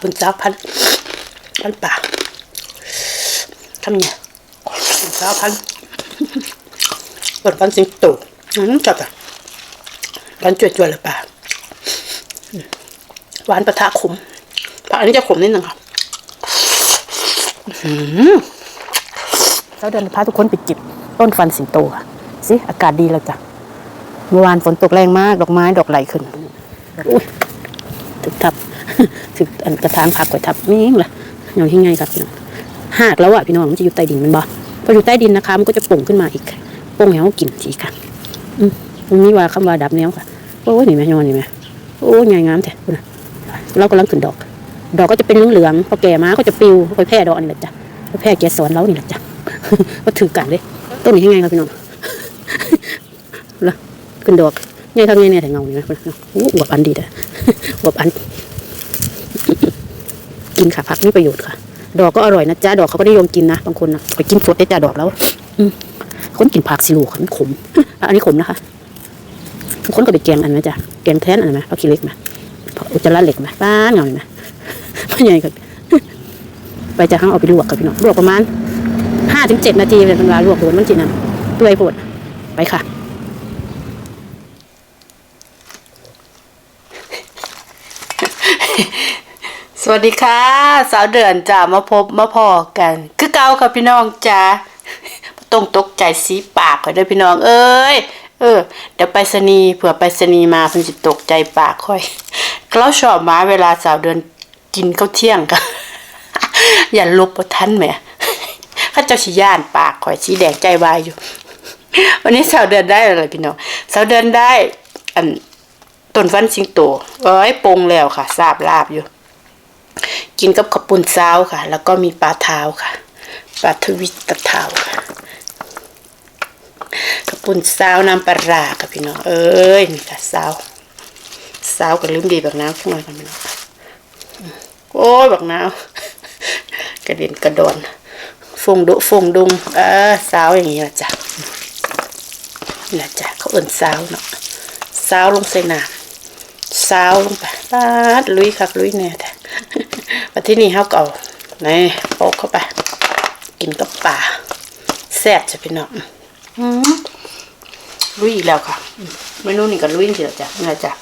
คุณเจ้าพันพันป่าทำเนี่ยคุณเจ้าพันเปิดพันสิงโตอืมจับอะพันจวดๆเลยป่าอืมหวานปะทะขมผักอันนี้จะขมนิดนึงค่ะเราเดินพาทุกคนไปจิบต้นฟันสิงโตค่ะสิอากาศดีแล้วจ้ะเมื่อวานฝนตกแรงมาก ดอกไม้ดอกไหลขึ้นอุ้ย ถึกทับถึกกระถางผักกดทับนี่เองล่ะอย่างที่ไงครับพี่น้องหากแล้วอะพี่น้องมันจะอยู่ใต้ดินมันบ่พออยู่ใต้ดินนะคะ มันก็จะป่งขึ้นมาอีกป่งให้เขากินทีค่ะอืมตรงนี้ว่าคำว่าดับแนวค่ะโอ้ยนี่แม่ยอนนี่แม่โอ้ยใหญ่งามแท้คุณเรากำลังขึ้นดอก ดอกก็จะเป็นเหลืองๆพอแก่มาก็จะปิวไปแพร่ดอกนี่แหละจ้ะไปแพร่เกสรเรานี่แหละจ้ะก็ถือกันเลยต้นนี้ยังไงครับพี่น้องแล้วขึ้นดอกใหญ่ทำไงเนี่ยแต่เงานี่ไหมโอ้อวบอันดีแต่ อบอัน กินค่ะผักมีประโยชน์ค่ะ ดอกก็อร่อยนะจ๊ะดอกเขาก็นิยมกินนะบางคนนะไปกินสดได้จ้ะดอกแล้วคนกินผักสิลูกค่ะมันขมอันนี้ขมนะคะคนก็ไปแกงอันไหมจ้ะแกงแทนอันไหมผักขี้เล็กไหมอุจจาระเหล็กไหมบ้านเงาไหมไม่ใหญ่ครับไปจะห้างเอาไปลวกกับพี่น้องลวกประมาณห้าถึงเจ็ดนาทีเลยเป็นเวลาลวกโดนมันจีนะเปื่อยโผดไปค่ะ สวัสดีค่ะ สาวเดือนจ้ามาพบมาพอกัน คือเก่าค่ะพี่น้องจ้าต้องตกใจสีปากค่อยด้อพี่น้องเอ้ยเออเดี๋ยวไปสนีเผื่อไปสนีมาเพิ่นสิตกใจปากค่อยเราชอบมาเวลาสาวเดือนกินข้าวเที่ยงกันอย่าลบบ่ทันแหมข้าเจ้าสิย่านปากข่อยสีแดงใจวายอยู่ วันนี้สาวเดือนได้อะไรพี่น้องสาวเดือนได้ อันต้นฟันสิงโตเอ้ยปรุงแล้วค่ะทราบลาบอยู่ กินกับข้าวปุ้นซาวค่ะ แล้วก็มีปลาเท้าค่ะ ปลาทวิตะเท้าค่ะข้าวปุ้นซาวน้ำปลาร้าค่ะพี่น้องเอ้ยนี่ค่ะซาวซาวกับลืมดีแบบน้ำขึ้นมากันพี่น้องโอ้ยแบบน้ำกระเด็นกระดอนฟงดุฟงดุงเออซาวอย่างนี้ละจ้ะนี่ละจ้ะเขาเอิ่นซาวเนาะซาวลงใส่น้ำซาวลงไปปาดลุยคักลุยเนี่ยแต่ มาที่นี่เฮาก็เอานี่โปกเข้าไป กินกับปลาแซ่บจะพี่น้องอืมลุยอีกแล้วค่ะอืมเมนูนี่ก็ลุยจริงๆแล้วจ้ะนี่แหละจ้ะ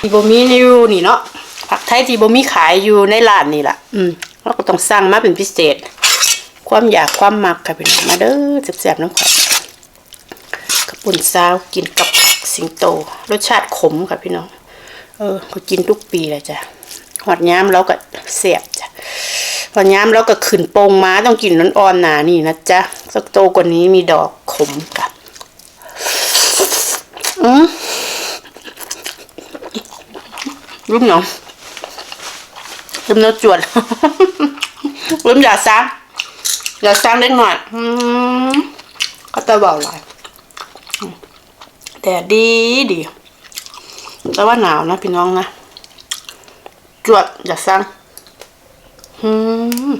ทีโบมีนี่อยู่นี่เนาะผักไทยทีโบมีขายอยู่ในร้านนี่แหละอืมเราก็ต้องสั่งมาเป็นพิเศษ ความอยากความมักค่ะพี่น้องมาเด้อแซ่บๆน้ำข่อยกระปุ่นซาวกินกับผักสิงโต รสชาติขมค่ะพี่น้อง เออก็กินทุกปีเลยจ้ะ หอดย้ำแล้วก็เสียบจ้ะหอดย้ำแล้วก็ขึ้นโปงม้าต้องกินน้นอ่อนหนานี่นะจ๊ะสักโตกว่านี้มีดอกขมกับอืมรุ่มหนองรุ่มเนื้อจวดรุ่มอย่าซ้ำอย่าซ้ำเล็กหน่อยอืมก็จะเบาหลายแต่ดีดีแต่ว่าหนาวนะพี่น้องนะ จวดอย่าสั่งอืม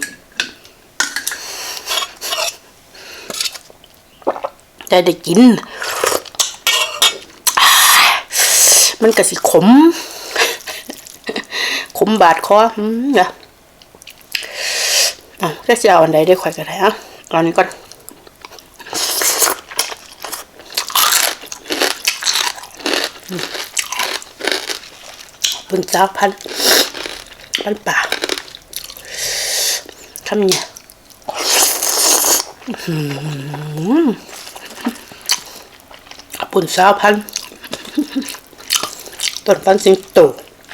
ได้ได้กิน มันกะสิขม ขมบาดคออืมเดี๋ยวอะก็จะเอาอันใดได้ข่อยกันได้อะเอนนี้ก่อนบุญเจ้าพัน พันป่าทำเนี่ยบุญเจ้าพันต้นพันสิงโต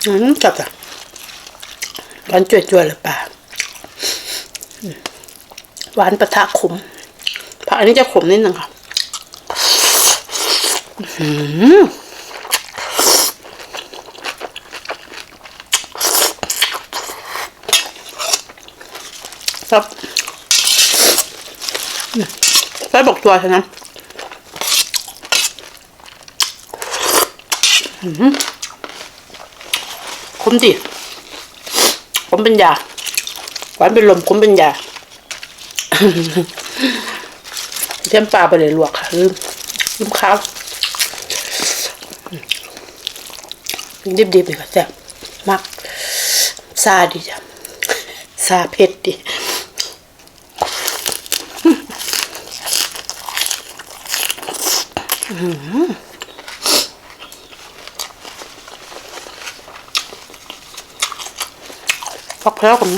อืมจับอะพันจวยๆเลยป่าหวานปะทะขมผักอันนี้จะขมนิดนึงค่ะ ครับใส่บอกตัวใช่ไหมคมดิคมเป็นยาหวานเป็นลมคมเป็นยาเทียมปลาไปเลยลวกค่ะลืมลืมข้าวดิบๆนี่ก็แซ่บมักซาดีจ้ะซาเผ็ดดี ปักแพ้วกับ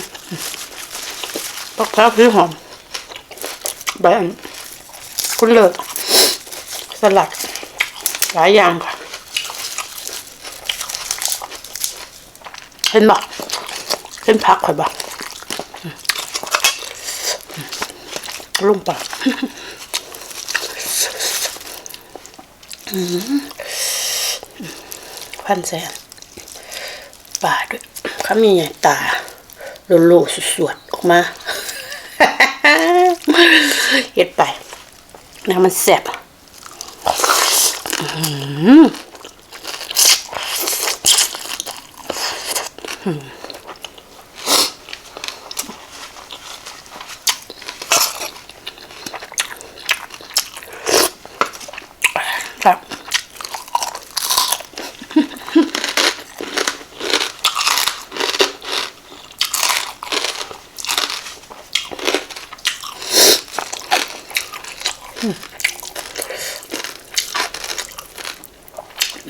ปักแพ้วคือหอมใบอันคุณเลิศสลัดหลายอย่างค่ะ เห็นบอกเห็นพักข่อยบอกลุ่มปาก พันแสนป่าด้วยเขามีใหญ่ตาโลโลสวดๆออกมาเฮ็ดไปน้ำมันแสบครั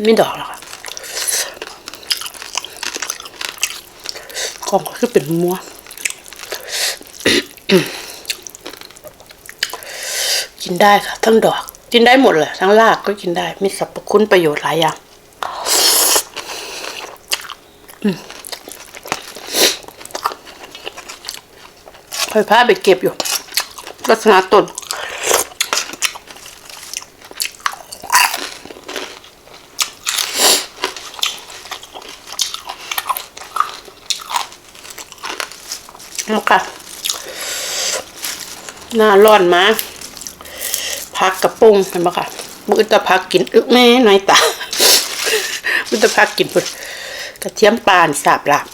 ไม่ดอกหรอกกล่องก็คือเป็นมัวกินได้ค่ะ ทั้งดอก กินได้หมดเลยทั้งรากก็กินได้ มีสรรพคุณประโยชน์หลายอย่างคอยพาไปเก็บอยู่ ลักษณะต้น แล้วค่ะ หน้าร้อนมาพักกระปุงเห็นไหมคะมือจะพักกินอึกแม่น้อยตามือจะพักกินพุ่นกระเทียมปานสาบหลับ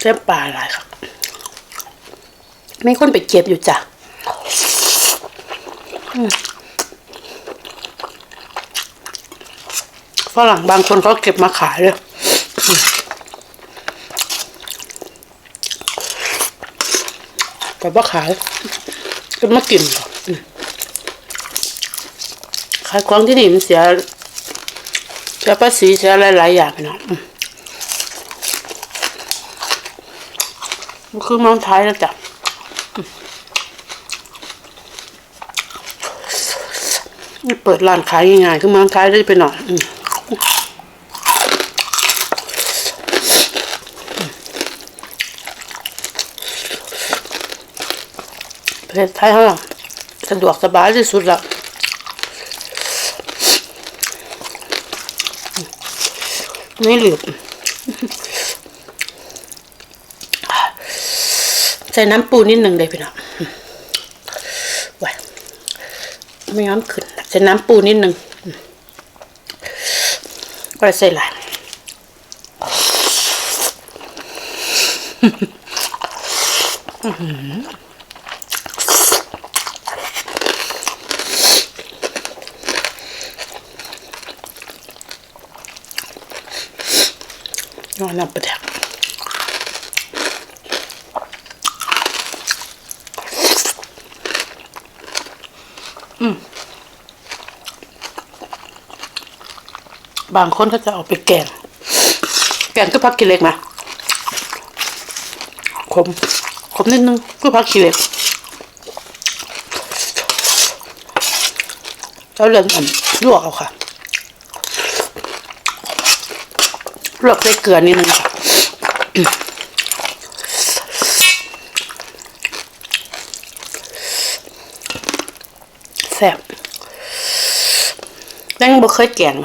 เทียมปลาอะไรครับไม่คนไปเก็บอยู่จ้ะฝรั่งบางคนเขาเก็บมาขายเลยแต่ว่าขายก็มากินก่นขายของที่นี่มันเสียเสียภาษีเสียหลายๆอย่างไปเนาะ มันคือมืองไทยแล้วจ้ะนี่เปิดร้านขายง่ายๆคือมืองไทยได้ไปหน่อยอืมประเทศไทยของเราสะดวกสบายที่สุดละไม่เหลือบ ใส่น้ำปูนิดหนึ่งเลยพี่น้องไว้ไม่ย้อนขึ้น ใส่น้ำปูนิดหนึ่งก็ใส่หลายนอนน้ำปลาแดก บางคนเขาจะเอาไปแกง แกงก็พักกิเล็กนะขมขมนิดนึงก็พักกิเล็กแล้วเรื่องอันลวกเอาค่ะลวกใส่เกลือนิดนึงแซ่บยังบ่เคยแกง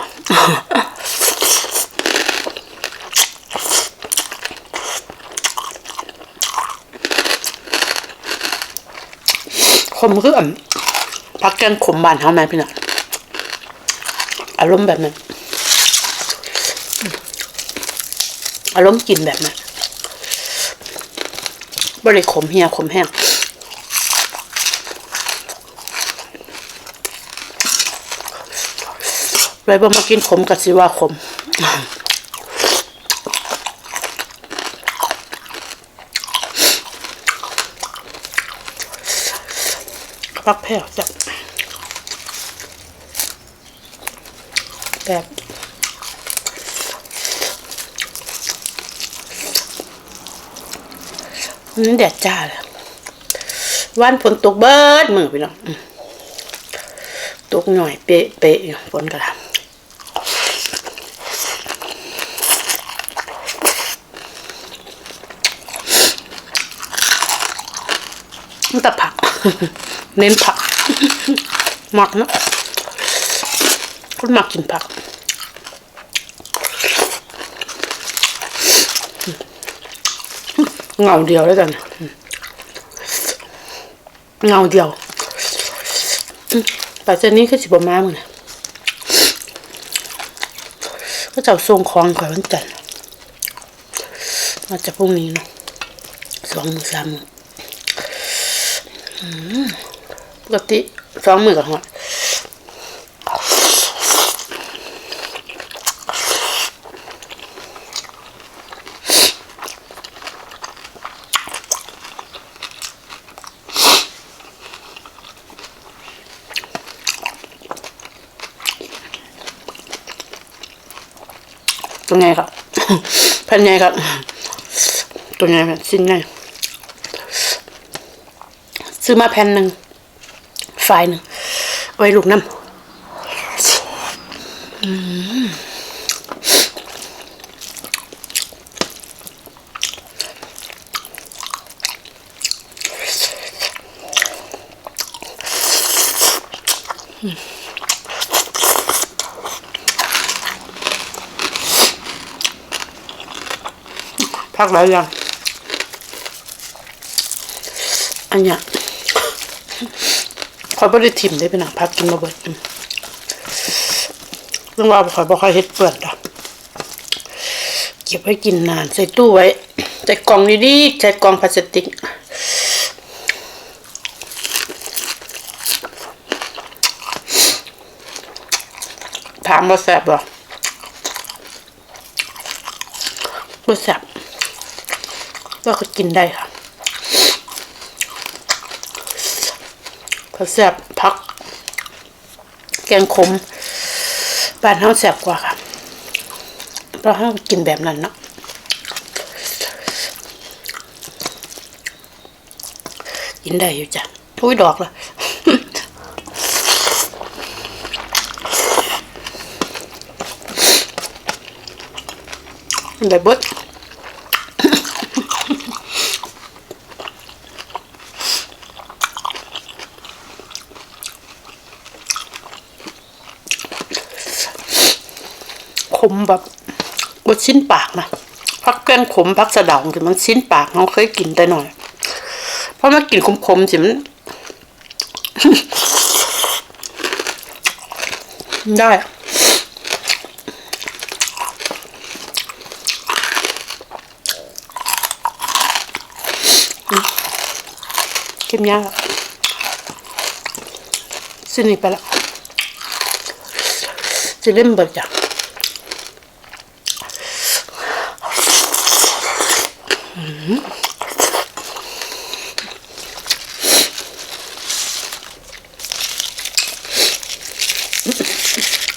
ขมคืออันพักแกงขมบานเฮาไหมพี่น้อารมณ์แบบนั้น อารมณ์กินแบบนั้นบริขมเฮียขมแห้ง เลยบ่มากินขมกับสิว่าขมปักแผ่วจ้ะแบบนี่แดดจ้าเลยวันฝนตกเบิดมือพี่น้องอืมตกหน่อยเปะเปะฝนกระท มันแต่ผัก เน้นผัก หมักเนะคุณหมักกินผักเงาเดียวแล้วกัน เงาเดียวอืมปัจจุบันนี้คือสิบมามึงนะก็จะส่งของก่อนวันจันทร์มาจะพรุ่งนี้เนาะสองมือสามมืออืม ปกติสองมือกับหัวตัวไงครับแผ่นไงครับตัวไงแผ่นสิ้นไง ซื้อมาแผ่นหนึ่งไฟล์หนึ่งเอาไว้ลูกน้ำอืมพักหลายอย่างอันเนี้ย คอยบริทิมได้เป็นหนังพักกินมาเบิดอืมเรื่องว่าคอยบอกคอยเฮ็ดเปื่อนดอกเก็บไว้กินนาน ใส่ตู้ไว้ใส่กล่องดีๆใส่กล่องพลาสติกถามว่าแสบบ่บ่แสบก็ก็กินได้ค่ะ ก็แสบพัก แกงขมบ้านเฮาแสบกว่าค่ะเพราะเฮากินแบบนั้นเนาะกินได้อยู่จ้ะทุยดอกละได้เบิด ข มแบบบดชิ้นปากนะพักแป้งขมพักสะเดาคือมันชิ้นปากเราเคยกินแต่หน่อย เพราะมันกินขมๆสิมันได้เข้มยากสิหนี่ไปละจะเล่มเบิดจ้ะ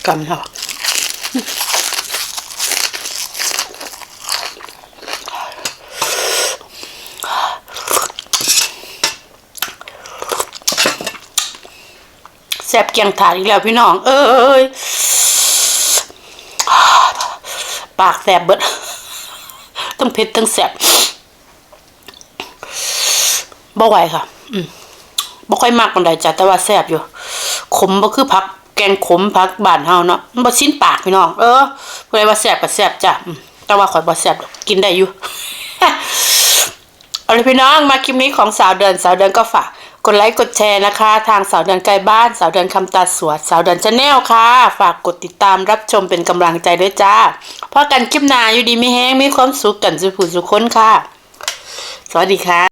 กำเหรอแซบเกียงถาดอีกแล้วพี่น้อง เอ้ย ปากแสบเบิดทั้งเผ็ดทั้งแสบบ่ไหวค่ะ อืมบ่ค่อยมากปานใดจ้ะแต่ว่าแสบอยู่ ขมบ่คือผัก แกงขมผักบ้านเฮาเนาะมันบ่ชิ้นปากพี่น้องเออผู้ใดว่าแสบก็แสบจ้ะแต่ว่าข่อยบ่แสบกินได้อยู่เอาเลยพี่น้องมาคลิปนี้ของสาวเดินสาวเดินก็ฝากกดไลค์กดแชร์นะคะ ทางสาวเดินไกลบ้านสาวเดินคำตาสวดสาวเดินชาแนลค่ะ ฝากกดติดตามรับชมเป็นกำลังใจด้วยจ้าพอกันคลิปหน้าอยู่ดีไม่แห้งมีความสุขกันสุขสุขคนค่ะ สวัสดีค่ะ